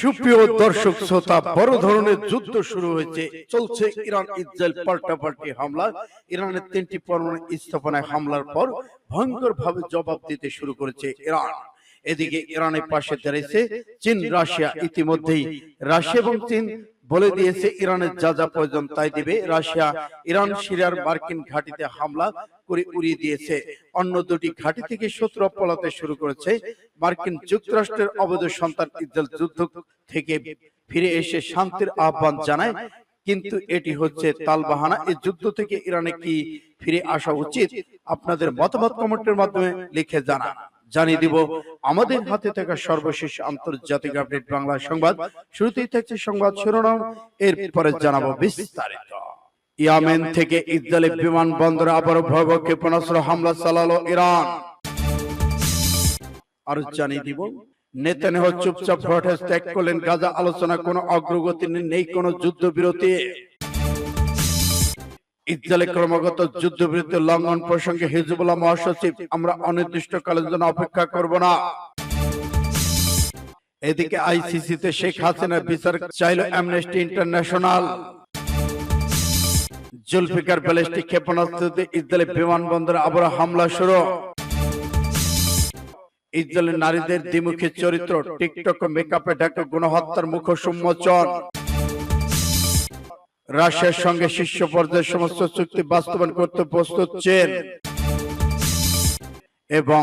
সুপ্রিয় দর্শক শ্রোতা, বড় ধরনের যুদ্ধ শুরু হয়েছে। চলছে ইরান ইসরায়েল পাল্টাপাল্টি হামলা। ইরানের তিনটি পরমাণু স্থাপনায় হামলার পর ভয়ঙ্কর ভাবে জবাব দিতে শুরু করেছে ইরান। এদিকে ইরানের পাশে দাঁড়িয়েছে চীন, রাশিয়া। ইতিমধ্যেই রাশিয়া এবং চীন বলে দিয়েছে, ইরানের যা যা প্রয়োজন তাই দিবে। রাশিয়া, ইরান, সিরিয়ার মার্কিন ঘাঁটিতে হামলা করে উড়িয়ে দিয়েছে। অন্য দুটি ঘাঁটি থেকে শত্রু পলাতে শুরু করেছে। মার্কিন যুক্তরাষ্ট্রের অবৈধ সন্তান ইসরায়েল যুদ্ধ থেকে ফিরে এসে শান্তির আহ্বান জানায়, কিন্তু এটি হচ্ছে তালবাহানা। এই যুদ্ধ থেকে ইরানে কি ফিরে আসা উচিত? আপনাদের মতামত কমেন্টের মাধ্যমে লিখে জানান। জানিয়ে দিব, আমাদের হাতে থাকা সর্বশেষ আন্তর্জাতিক আপডেট বাংলা সংবাদ। শুরুতেই থাকছে সংবাদ শিরোনাম, এরপরে জানাব বিস্তারিত। ইয়ামেন থেকে ইসরায়েলি বিমানবন্দরে আবারও ভয়াবহ ক্ষেপণাস্ত্র হামলা চালালো ইরান। আরও জানিয়ে দিব নেতানেহ চুপচাপ হাউস ত্যাগ করলেন গাজা আলোচনা কোনো অগ্রগতি নেই, নেই কোনো যুদ্ধবিরতি। ইসরায়েলের ক্রমাগত যুদ্ধবিরতি লঙ্ঘন প্রসঙ্গে হিজবুল্লাহ মহাসচিব আমরা অনির্দিষ্টকালের জন্য অপেক্ষা করব না। এদিকে আইসিসিতে শেখ হাসিনার বিচার চাইল অ্যামনেস্টি ইন্টারন্যাশনাল জুলফিকার ব্যালিস্টিক ক্ষেপণাস্ত্রতে ইসরায়েলি বিমানবন্দরে আবার হামলা শুরু। ইসরায়েলের নারীদের দ্বিমুখী চরিত্র, টিকটক ও মেকআপে ঢাকা গণহত্যার মুখ সম্মোচন রাশিয়ার সঙ্গে শীর্ষ পর্যায়ের সমস্ত চুক্তি বাস্তবায়ন করতে প্রস্তুত চীন। এবং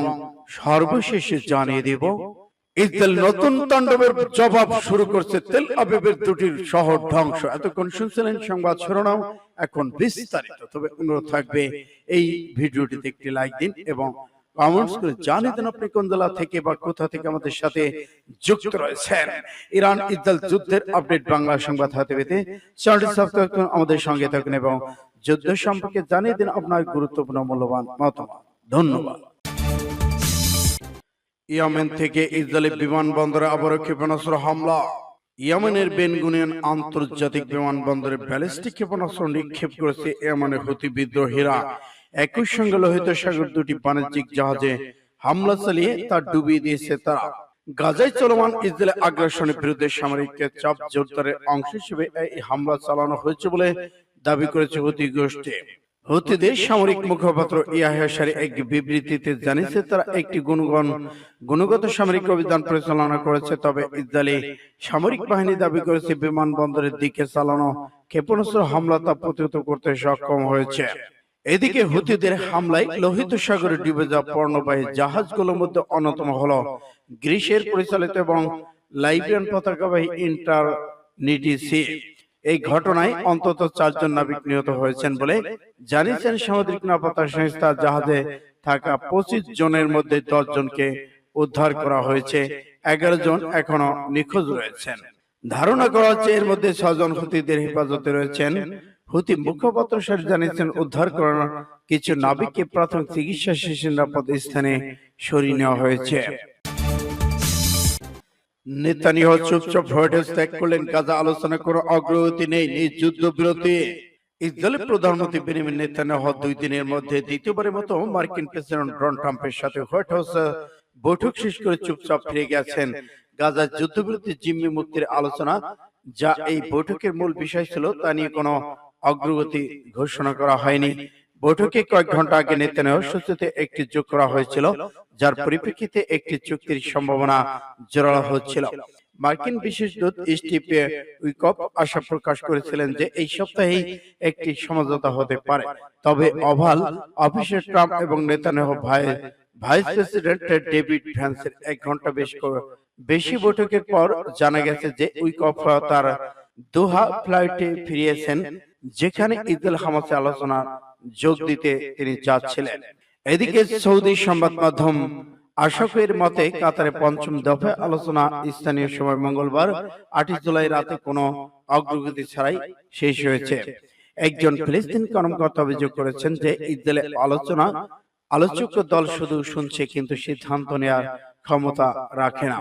সর্বশেষে জানিয়ে দিব ইসরায়েল নতুন তাণ্ডবের জবাব শুরু করছে তেল আবিবের দুটির শহর ধ্বংস। এতক্ষণ শুনছিলেন সংবাদ শিরোনাম এখন বিস্তারিত। তবে অনুরোধ থাকবে এই ভিডিওটিতে একটি লাইক দিন এবং কমেন্টস করে জানিয়ে দেন আপনি কোন জেলা থেকে বা কোথা থেকে আমাদের সাথে যুক্ত রয়েছেন। ইরান ইসরায়েল যুদ্ধের আপডেট বাংলা সংবাদ হাতে পেতে চ্যানেলটি সাবস্ক্রাইব করুন আমাদের সঙ্গে থাকুন এবং যুদ্ধ সম্পর্কে জানিয়ে দিন আপনার গুরুত্বপূর্ণ মূল্যবান মতামত। ধন্যবাদ। ইয়েমেন থেকে ইসরায়েলি বিমানবন্দরে আবারও ক্ষেপণাস্ত্র হামলা। ইয়েমেনের বেনগুনিয়ান আন্তর্জাতিক বিমানবন্দরে ব্যালিস্টিক ক্ষেপণাস্ত্র নিক্ষেপ করেছে ইয়েমেনের হুতি বিদ্রোহীরা। একই সঙ্গে লোহিত সাগর দুটি বাণিজ্যিক জাহাজে হামলা চালিয়ে তা ডুবিয়ে দিয়েছে তারা। গাজায় চলমান ইসরায়েল আগ্রাসনের বিরুদ্ধে সামরিক চাপ জোরদারের অংশ হিসেবে এই হামলা চালানো হয়েছে বলে দাবি করেছে হুতি গোষ্ঠী। হুতিদের সামরিক মুখপাত্র ইয়াহিয়া সারি এক বিবৃতিতে জানিয়েছে তারা একটি গুণগণ গুণগত সামরিক অভিযান পরিচালনা করেছে তবে ইসরায়েলি সামরিক বাহিনী দাবি করেছে বিমানবন্দরের দিকে চালানো ক্ষেপণাস্ত্র হামলা তা প্রতিহত করতে সক্ষম হয়েছে। এদিকে হুতিদের হামলায় লোহিত সাগরে ডুবে যাওয়া পণ্যবাহী জাহাজগুলোর মধ্যে অন্যতম হলো গ্রিসের পরিচালিত এবং লাইবিয়ান পতাকাবাহী ইন্টারনিটিসি এই ঘটনায় অন্তত চারজন নাবিক নিহত হয়েছেন বলে জানিয়েছেন সামুদ্রিক নিরাপত্তা সংস্থা জাহাজে থাকা পঁচিশ জনের মধ্যে দশ জনকে উদ্ধার করা হয়েছে। এগারো জন এখনও নিখোঁজ রয়েছেন। ধারণা করা হচ্ছে এর মধ্যে ছজন হুতিদের হেফাজতে রয়েছেন। হুতি মুখপাত্র স্যার জানিয়েছেন, উদ্ধার করানো কিছু নাবিককে প্রাথমিক চিকিৎসা শেষে নিরাপদ স্থানে সরিয়ে নেওয়া হয়েছে। চুপচাপ ত্যাগ করলেন আলোচনা কোনো অগ্রগতি নেই, নিজ যুদ্ধ বিরতি। ইসরায়েলের প্রধানমন্ত্রী নেতানিয়াহু দুই দিনের মধ্যে দ্বিতীয়বারের মতো মার্কিন প্রেসিডেন্ট ডোনাল্ড ট্রাম্পের সাথে হোয়াইট হাউস বৈঠক শেষ করে চুপচাপ ফিরে গেছেন। গাজার যুদ্ধবিরতি জিম্মি মুক্তির আলোচনা, যা এই বৈঠকের মূল বিষয় ছিল, তা নিয়ে কোনো অগ্রগতি ঘোষণা করা হয়নি। বৈঠকে কয়েক ঘণ্টা আগে নেতানিয়াহুর সূচিতে একটি যোগ করা হয়েছিল যার পরিপ্রেক্ষিতে একটি চুক্তির সম্ভাবনা জোরালো হচ্ছিল। মার্কিন বিশেষ দূত স্টিপে উইকপ আশা প্রকাশ করেছিলেন যে এই সপ্তাহেই একটি সমঝোতা হতে পারে। তবে অভাল অফিসে ট্রাম্প এবং নেতানিয়াহু ভাই ভাইস প্রেসিডেন্ট ডেভিড ভ্যান্সের এক ঘণ্টা বেশ বেশি বৈঠকের পর জানা গেছে যে উইকপ তার দোহা ফ্লাইটে ফিরিয়েছেন যেখানে ইসরায়েল হামাসে আলোচনা যোগ দিতে তিনি যাচ্ছিলেন এদিকে সৌদি সংবাদ মাধ্যম আশফের মতে কাতারে পঞ্চম দফা আলোচনা স্থানীয় সময় মঙ্গলবার আটই জুলাই রাতে কোনো অগ্রগতি ছাড়াই শেষ হয়েছে। একজন ফিলিস্তিন কর্মকর্তা অভিযোগ করেছেন যে ইসরায়েলের আলোচনা আলোচক দল শুধু শুনছে কিন্তু সিদ্ধান্ত নেওয়ার ক্ষমতা রাখে না।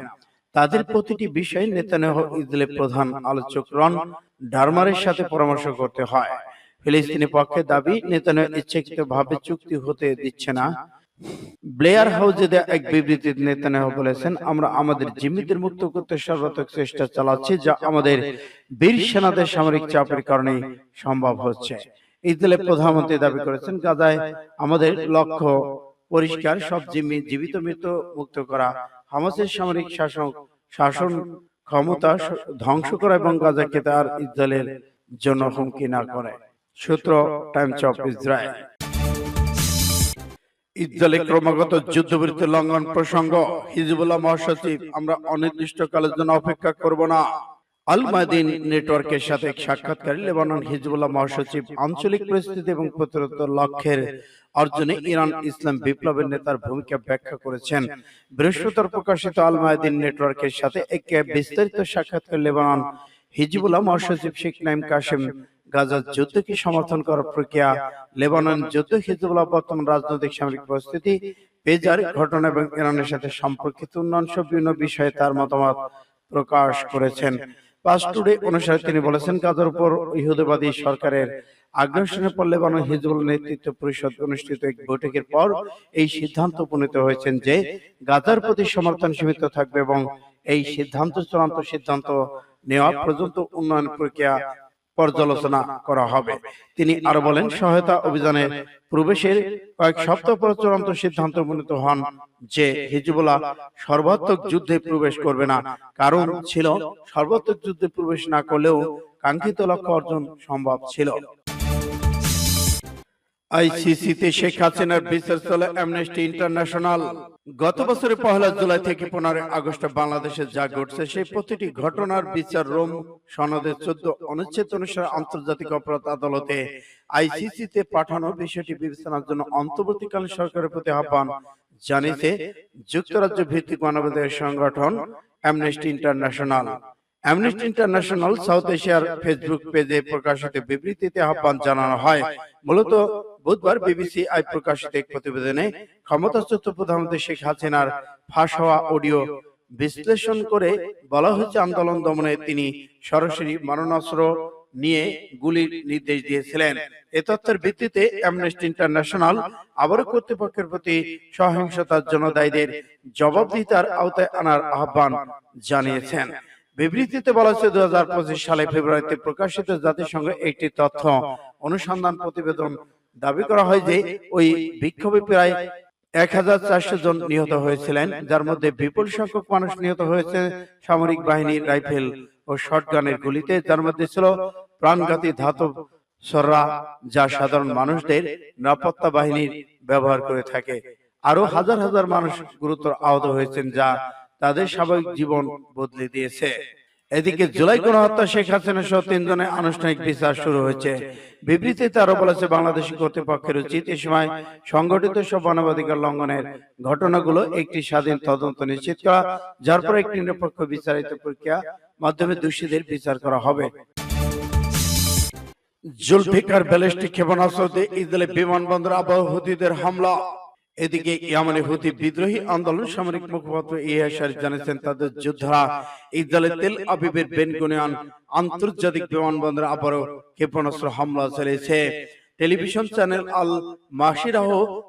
তাদের প্রতিটি বিষয় নেতানিয়াহু ইসরায়েলের প্রধান আলোচক রন ডারমারের সাথে পরামর্শ করতে হয়। ফিলিস্তিনি পক্ষে দাবি নেতানিয়াহু ইচ্ছাকৃতভাবে চুক্তি হতে দিচ্ছে না। ব্লেয়ার হাউসে দেয়া এক বিবৃতিতে নেতানিয়াহু বলেছেন আমরা আমাদের জিম্মিদের মুক্ত করতে সর্বাত্মক চেষ্টা চালাচ্ছি যা আমাদের বীর সেনাদের সামরিক চাপের কারণে সম্ভব হচ্ছে। ইসরায়েলের প্রধানমন্ত্রী দাবি করেছেন গাজায় আমাদের লক্ষ্য পরিষ্কার সব জিম্মি জীবিত মৃত মুক্ত করা হামাসের সামরিক শাসক শাসন ক্ষমতা ধ্বংস করা এবং গাজাকে তার ইসরায়েলের জন্য হুমকি না করে সূত্র টাইমস অফ ইসরায়েল ইসরায়েলে ক্রমাগত যুদ্ধবিরতি লঙ্ঘন প্রসঙ্গ হিজবুল্লাহ মহাসচিব আমরা অনির্দিষ্টকালের জন্য অপেক্ষা করব না। আল মাদিন নেটওয়ার্কের সাথে এক সাক্ষাৎকারী লেবানন হিজবুল্লাহ মহাসচিব আঞ্চলিক পরিস্থিতি এবং প্রতিরোধ লক্ষ্যের অর্জনে ইরান ইসলাম বিপ্লবের নেতার ভূমিকা ব্যাখ্যা করেছেন। বৃহস্পতিবার প্রকাশিত আল মাদিন নেটওয়ার্কের সাথে এক বিস্তারিত সাক্ষাৎকার লেবানন হিজবুল্লাহ মহাসচিব শেখ নাইম কাসেম গাজার যুদ্ধকে সমর্থন করার প্রক্রিয়া, লেবানন যুদ্ধ, হিজবুল্লাহ বর্তমান রাজনৈতিক সামরিক পরিস্থিতি পেজার ঘটনা এবং ইরানের সাথে সম্পর্কিত উন্নয়ন সব বিভিন্ন বিষয়ে তার মতামত প্রকাশ করেছেন। পাস অনুসারে তিনি বলেছেন, গাজার উপর ইহুদিবাদী সরকারের আগ্রাসনের পর লেবানন হিজবুল নেতৃত্ব পরিষদ অনুষ্ঠিত এক বৈঠকের পর এই সিদ্ধান্ত উপনীত হয়েছেন যে গাজার প্রতি সমর্থন সীমিত থাকবে এবং এই সিদ্ধান্ত চূড়ান্ত সিদ্ধান্ত নেওয়া পর্যন্ত উন্নয়ন প্রক্রিয়া পর্যালোচনা করা হবে। তিনি আরও বলেন সহায়তা অভিযানে প্রবেশের কয়েক সপ্তাহ পর চূড়ান্ত সিদ্ধান্ত উপনীত হন যে হিজবুল্লাহ সর্বাত্মক যুদ্ধে প্রবেশ করবে না। কারণ ছিল সর্বাত্মক যুদ্ধে প্রবেশ না করলেও কাঙ্ক্ষিত লক্ষ্য অর্জন সম্ভব ছিল। আইসিসিতে শেখ হাসিনার বিচার চলে অ্যামনেস্টি ইন্টারন্যাশনাল গত বছরের পহেলা জুলাই থেকে পনেরোই আগস্ট বাংলাদেশে যা ঘটছে, সেই প্রতিটি ঘটনার বিচার রোম সনদের চোদ্দ অনুচ্ছেদ অনুসারে আন্তর্জাতিক অপরাধ আদালতে আইসিসিতে পাঠানো বিষয়টি বিবেচনার জন্য অন্তর্বর্তীকালীন সরকারের প্রতি আহ্বান জানিয়েছে যুক্তরাজ্য ভিত্তিক মানবাধিকার সংগঠন Amnesty International Amnesty International south এশিয়ার ফেসবুক পেজে প্রকাশিত বিবৃতিতে আহ্বান জানানো হয়। মূলত বুধবার বিবিসি আই প্রকাশিত এক প্রতিবেদনে ক্ষমতাচ্যুত প্রধানমন্ত্রী শেখ হাসিনার ফাঁস হওয়া অডিও বিশ্লেষণ করে বলা হয়েছে আন্দোলন দমনে তিনি সরাসরি মারণাস্ত্র নিয়ে গুলির নির্দেশ দিয়েছিলেন। এ তথ্যের ভিত্তিতে অ্যামনেস্টি ইন্টারন্যাশনাল আবারও কর্তৃপক্ষের প্রতি সহিংসতার জন্য দায়ীদের জবাবদিহিতার আওতায় আনার আহ্বান জানিয়েছেন। বিবৃতিতে বলা হয়েছে দু সালে ফেব্রুয়ারিতে প্রকাশিত জাতিসংঘ একটি তথ্য অনুসন্ধান প্রতিবেদন দাবি করা হয় যে ওই বিক্ষোভে প্রায় এক হাজার চারশো জন নিহত হয়েছিলেন, যার মধ্যে বিপুল সংখ্যক মানুষ নিহত হয়েছে সামরিক বাহিনীর রাইফেল ও শটগানের গুলিতে, যার মধ্যে ছিল প্রাণঘাতী ধাতব সররা, যা সাধারণ মানুষদের নিরাপত্তা বাহিনীর ব্যবহার করে থাকে। আরও হাজার হাজার মানুষ গুরুতর আহত হয়েছেন, যা তাদের স্বাভাবিক জীবন বদলে দিয়েছে। এদিকে জুলাই গণহত্যা শেখ হাসিনা সহ তিনজনের আনুষ্ঠানিক বিচার শুরু হয়েছে। বিবৃতিতে আরও বলেছে বাংলাদেশি কর্তৃপক্ষের উচিত এ সময় সংগঠিত সব মানবাধিকার লঙ্ঘনের ঘটনাগুলো একটি স্বাধীন তদন্ত নিশ্চিত করা যার পর একটি নিরপেক্ষ বিচারিত প্রক্রিয়া মাধ্যমে দোষীদের বিচার করা হবে। জুলফিকার ব্যালিস্টিক ক্ষেপণাস্ত্রতে ইসরায়েলের বিমানবন্দর আবহাওয়া হামলা। এদিকে ইয়ামানে হুতি বিদ্রোহী আন্দোলন সামরিক মুখপাত্র ইয়া শরীফ জানিয়েছেন তাদের যোদ্ধারা ইসরায়েলের তেল আবিবের বেনগুনিয়ান আন্তর্জাতিক বিমানবন্দর আবারও ক্ষেপণাস্ত্র হামলা চালিয়েছে। টেলিভিশন চ্যানেল আল মাসিরাহ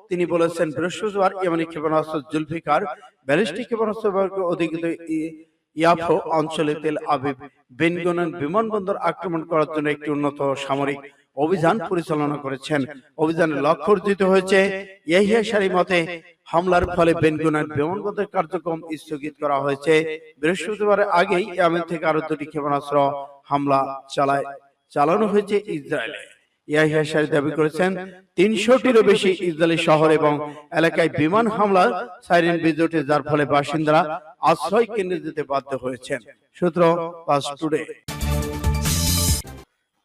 তিনি বলেছেন বৃহস্পতিবার ইয়ামানি ক্ষেপণাস্ত্র জুলফিকার ব্যালিস্টিক ক্ষেপণাস্ত্র অধিকৃত ইয়াফো অঞ্চলে তেল আবিব বেনগুনিয়ান বিমানবন্দর আক্রমণ করার জন্য একটি উন্নত সামরিক অভিযান পরিচালনা করেছেন। অভিযানের লক্ষ্য অর্জিত হয়েছে ইয়াহিয়া সারি মতে হামলার ফলে বেনগুনার বিমানবন্দর কার্যক্রম স্থগিত করা হয়েছে। বৃহস্পতিবার আগেই ইয়ামেন থেকে আরও দুটি ক্ষেপণাস্ত্র হামলা চালায় চালানো হয়েছে ইসরায়েলে। ইয়াহিয়া সারি দাবি করেছেন তিনশোটিরও বেশি ইসরায়েলি শহর এবং এলাকায় বিমান হামলা সাইরেন বিদ্যুটে যার ফলে বাসিন্দারা আশ্রয় কেন্দ্রে যেতে বাধ্য হয়েছেন। সূত্র পাস টুডে।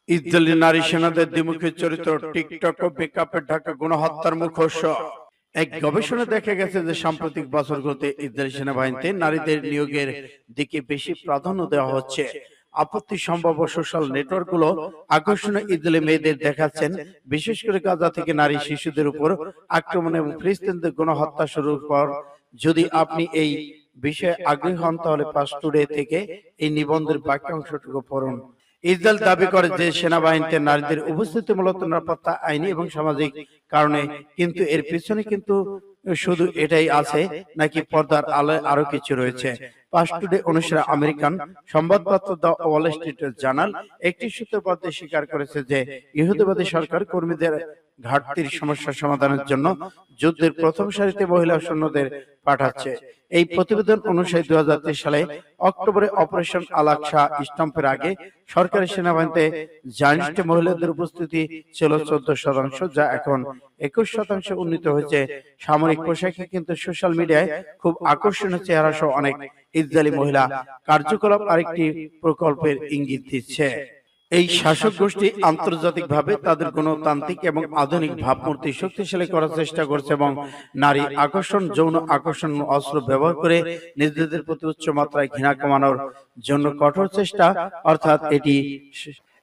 ইসরায়েলি নারী সেনাদের দ্বিমুখী চরিত্র, টিকটক ও বেকআপের ঢাকা গণহত্যার মুখোশ। এক গবেষণা দেখা গেছে যে সাম্প্রতিক বছরগুলোতে ইসরায়েলি সেনাবাহিনীতে নারীদের নিয়োগের দিকে বেশি প্রাধান্য দেওয়া হচ্ছে। আপত্তি সম্ভাব্য সোশ্যাল নেটওয়ার্কগুলো আকর্ষণীয় ইসরায়েলি মেয়েদের দেখাচ্ছেন। বিশেষ করে গাজা থেকে নারী শিশুদের উপর আক্রমণ এবং ফিলিস্তিনদের গণহত্যা শুরুর পর যদি আপনি এই বিষয়ে আগ্রহী হন, তাহলে পাস টুডে থেকে এই নিবন্ধের বাকি অংশটুকু পড়ুন। ইসরায়েল দাবি করে যে সেনাবাহিনীতে নারীদের উপস্থিতি মূলত নিরাপত্তা আইনি এবং সামাজিক কারণে কিন্তু এর পিছনে কিন্তু শুধু এটাই আছে নাকি পর্দার আলোয় আরও কিছু রয়েছে। পাস টুডে অনুসারে আমেরিকান সংবাদপত্র দ্য ওয়াল স্ট্রিট জার্নাল একটি সূত্রপাতে স্বীকার করেছে যে ইহুদিবাদী সরকার কর্মীদের ঘাটতির সমস্যা সমাধানের জন্য যুদ্ধের প্রথম সারিতে মহিলা সৈন্যদের পাঠাচ্ছে। এই প্রতিবেদন অনুসারে দুই সালে অক্টোবরে অপারেশন আলাকসা স্টম্পের আগে সরকারি সেনাবাহিনীতে জানিস্ট মহিলাদের উপস্থিতি ছিল চোদ্দ শতাংশ যা এখন একুশ শতাংশ উন্নীত হয়েছে। সামরিক পোশাকে কিন্তু সোশ্যাল মিডিয়ায় খুব আকর্ষণীয় চেহারা সহ অনেক ইসরায়েলি মহিলা কার্যকলাপ আরেকটি প্রকল্পের ইঙ্গিত দিচ্ছে। এই শাসক গোষ্ঠী আন্তর্জাতিকভাবে তাদের গণতান্ত্রিক এবং আধুনিক ভাবমূর্তি শক্তিশালী করার চেষ্টা করছে এবং নারী আকর্ষণ যৌন আকর্ষণ অস্ত্র ব্যবহার করে নিজেদের প্রতি উচ্চ মাত্রায় ঘৃণা কমানোর জন্য কঠোর চেষ্টা অর্থাৎ এটি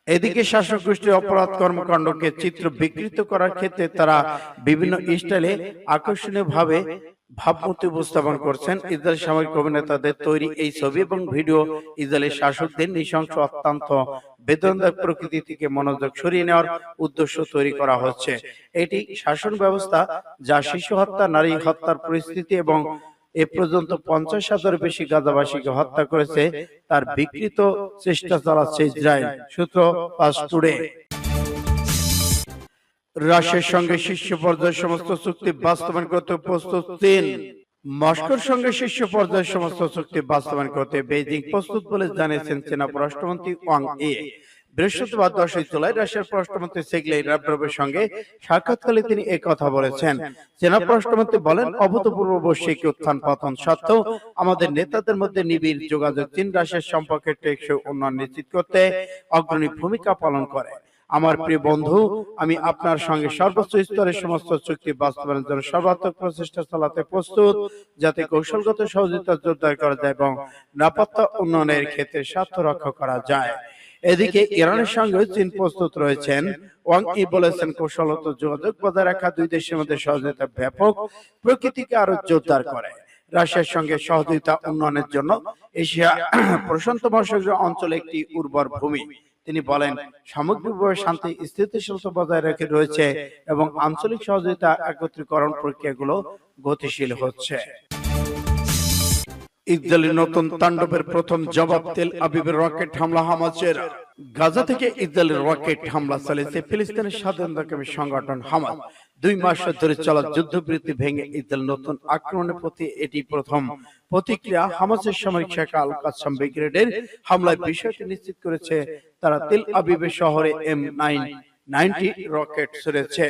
এদিকে শাসক গোষ্ঠীর অপরাধ কর্মকাণ্ডকে চিত্র বিকৃত করার ক্ষেত্রে তারা বিভিন্ন স্টাইলে আকর্ষণীয় ভাবে ভাবমূর্তি উপস্থাপন করছেন ইসরায়েল সামরিক অভিনেতাদের তৈরি এই ছবি এবং ভিডিও ইসরায়েলের শাসকদের নৃশংস অত্যন্ত বেদনদায়ক প্রকৃতি থেকে মনোযোগ সরিয়ে নেওয়ার উদ্দেশ্য তৈরি করা হচ্ছে। এটি শাসন ব্যবস্থা যা শিশু হত্যা, নারী হত্যার পরিস্থিতি এবং এ পর্যন্ত পঞ্চাশ হাজার বেশি গাজাবাসীকে হত্যা করেছে, তার বিকৃত চেষ্টা চালাচ্ছে ইসরায়েল। সূত্র ফাস্ট টুডে। রাশিয়ার সঙ্গে শীর্ষ পর্যায়ের সমস্ত চুক্তি বাস্তবায়ন করতে প্রস্তুত চীন মস্কোর সঙ্গে শীর্ষ পর্যায়ের সমস্ত চুক্তি বাস্তবায়ন করতে বেইজিং প্রস্তুত বলে জানিয়েছেন চীনা পররাষ্ট্রমন্ত্রী ওয়াং ই বৃহস্পতিবার দশই জুলাই রাশিয়ার পররাষ্ট্রমন্ত্রী সেগলেই রাব্রভের সঙ্গে সাক্ষাৎকালে তিনি কথা বলেছেন। চীনা পররাষ্ট্রমন্ত্রী বলেন অভূতপূর্ব বৈশ্বিক উত্থান পতন সত্ত্বেও আমাদের নেতাদের মধ্যে নিবিড় যোগাযোগ চীন রাশিয়ার সম্পর্কের টেকসই উন্নয়ন নিশ্চিত করতে অগ্রণী ভূমিকা পালন করে আমার প্রিয় বন্ধু আমি আপনার সঙ্গে সর্বোচ্চ স্তরের সমস্ত চুক্তি বাস্তবায়নের জন্য সর্বাত্মক প্রচেষ্টা চালাতে প্রস্তুত যাতে কৌশলগত সহযোগিতা জোরদার করা যায় এবং নিরাপত্তা উন্নয়নের ক্ষেত্রে স্বার্থ রক্ষা করা যায়। এদিকে ইরানের সঙ্গে চীন প্রস্তুত রয়েছেন। ওয়াং ই বলেছেন কৌশলগত যোগাযোগ বজায় রাখা দুই দেশের মধ্যে সহযোগিতা ব্যাপক প্রকৃতিকে আরও জোরদার করে। রাশিয়ার সঙ্গে সহযোগিতা উন্নয়নের জন্য এশিয়া প্রশান্ত মহাসাগরীয় অঞ্চল একটি উর্বর ভূমি তিনি বলেন, সামগ্রিকভাবে শান্তি স্থিতিশীলতা বজায় রেখে রয়েছে এবং আঞ্চলিক সহযোগিতা একত্রীকরণ প্রক্রিয়াগুলো গতিশীল হচ্ছে। ইসরায়েলের নতুন তাণ্ডবের প্রথম জবাব তেল আবিবের রকেট হামলা হামাসের। গাজা থেকে ইসরায়েলের রকেট হামলা চালিয়েছে ফিলিস্তিনের স্বাধীনতাকামী সংগঠন হামাস। দুই মাস ধরে চলা যুদ্ধবৃত্তি ভেঙে ইসরায়েল নতুন আক্রমণের প্রতি এটি প্রথম প্রতিক্রিয়া হামাসের সামরিক শাখা আল কাসাম ব্রিগেডের হামলায় বিষয়টি নিশ্চিত করেছে তারা তেল আবিবে শহরে এম নাইন নাইনটি রকেট ছড়েছে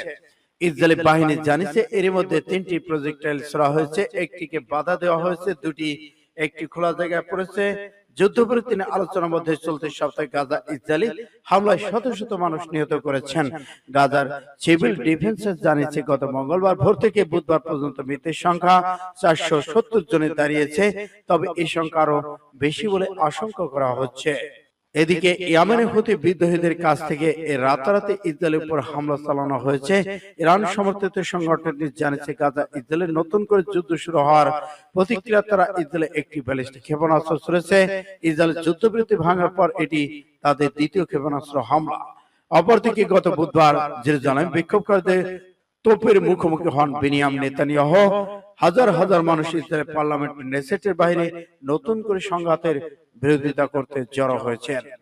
ইসরায়েলি বাহিনী জানিয়েছে এর মধ্যে তিনটি প্রজেক্টাইল ছোড়া হয়েছে একটিকে বাধা দেওয়া হয়েছে দুটি একটি খোলা জায়গায় পড়েছে যুদ্ধবিরতি নিয়ে আলোচনার মধ্যে চলতে সপ্তাহে গাজা ইসরায়েলি হামলায় শত শত মানুষ নিহত করেছেন। গাজার সিভিল ডিফেন্স জানিয়েছে, গত মঙ্গলবার ভোর থেকে বুধবার পর্যন্ত মৃতের সংখ্যা চারশো সত্তর জনে দাঁড়িয়েছে। তবে এই সংখ্যা আরও বেশি বলে আশঙ্কা করা হচ্ছে। এদিকে ইয়ামেনের হতে বিদ্রোহীদের কাছ থেকে রাতারাতি ইসরায়েলের উপর হামলা চালানো হয়েছে। ইরান সমর্থিত সংগঠনটি জানিয়েছে গাজা ইসরায়েলের নতুন করে যুদ্ধ শুরু হওয়ার প্রতিক্রিয়া তারা ইসরায়েলে একটি ব্যালিস্টিক ক্ষেপণাস্ত্র ছড়েছে। ইসরায়েল যুদ্ধবিরতি ভাঙার পর এটি তাদের দ্বিতীয় ক্ষেপণাস্ত্র হামলা। অপরদিকে গত বুধবার জেরুজালেম বিক্ষোভকারীদের তোপের মুখোমুখি হন বিনিয়াম নেতানিয়াহ। হাজার হাজার মানুষ ইসরায়েল পার্লামেন্ট নেসেটের বাইরে নতুন করে সংঘাতের bri dakorte jarrohache